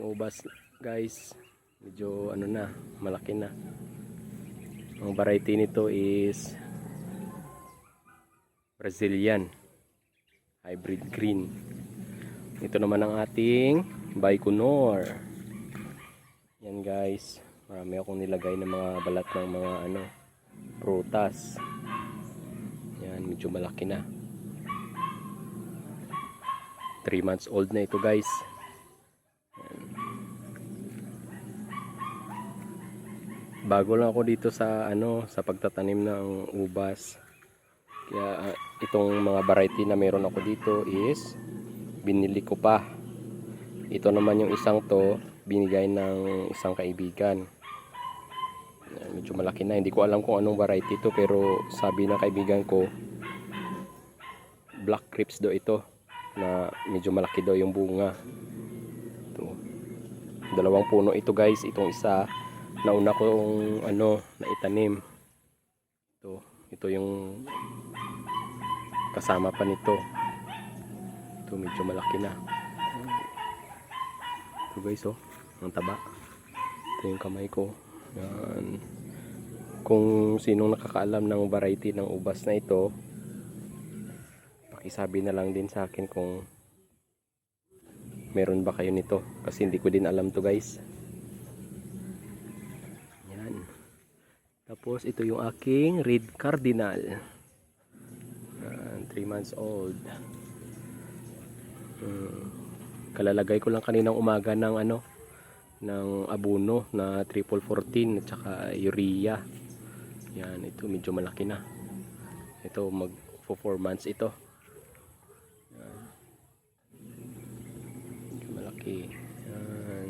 ubas guys. Medyo ano na, malaki na. Ang variety nito is Brazilian hybrid green. Ito naman ang ating Baikonur. Yan guys. Marami akong nilagay ng mga balat ng mga ano prutas. Yan, medyo malaki na. 3 months old na ito guys. Bago lang ako dito sa ano sa pagtatanim ng ubas. Kaya ah, itong mga variety na meron ako dito is binili ko pa. Ito naman yung isang to binigay ng isang kaibigan. Medyo malaki na. Hindi ko alam kung anong variety ito pero sabi ng kaibigan ko black crips do ito na medyo malaki daw yung bunga. Ito. Dalawang puno ito guys. Itong isa nauna kong ano na itanim. Ito, ito yung kasama pa nito. Ito medyo malaki na. Ito guys oh, ang taba. Ito yung kamay ko. Yan. Kung sinong nakakaalam ng variety ng ubas na ito, pakisabi na lang din sa akin kung meron ba kayo nito. Kasi hindi ko din alam to guys. Yan. Tapos ito yung aking red cardinal. 3 months old. Hmm. Kalalagay ko lang kaninang umaga ng ano ng abono na triple 14 at saka urea. Yan, ito medyo malaki na. Ito mag 4 months ito. Yan. Medyo malaki. Yan.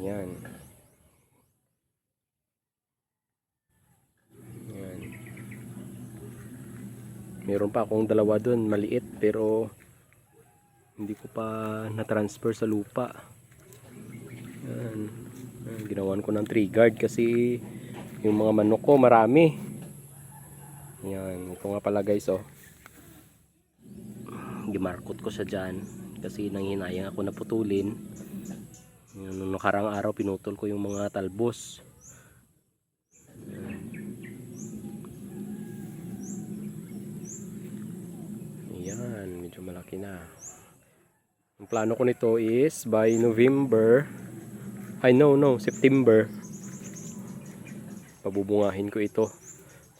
Yan. Yan. Meron pa akong dalawa doon, maliit pero hindi ko pa na-transfer sa lupa. Yan. Ginawan ko ng tree guard kasi yung mga manok ko marami. Yan. Ito nga pala guys oh. Gimarkot ko siya dyan kasi nanghinayang ako na putulin. Yan, Nung nakarang araw pinutol ko yung mga talbos. Yan, medyo malaki na. Ang plano ko nito is by November, I no no, September. Pabubungahin ko ito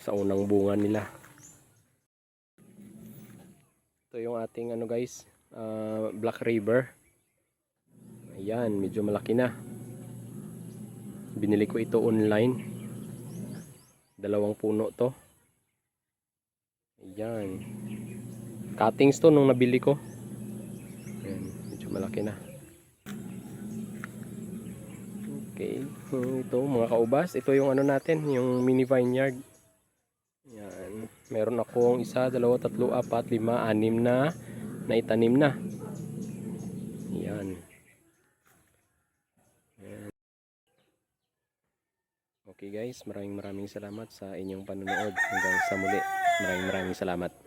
sa unang bunga nila. Ito yung ating ano guys, ah, Black River. Ayan, medyo malaki na. Binili ko ito online. Dalawang puno to. Ayan. Cuttings to nung nabili ko. Ayan, medyo malaki na. Okay. Ito, mga kaubas. Ito yung ano natin, yung mini vineyard. Yan. Meron akong isa, dalawa, tatlo, apat, lima, anim na na itanim na. Yan. Yan. Okay guys, maraming maraming salamat sa inyong panonood. Hanggang sa muli. Maraming maraming salamat.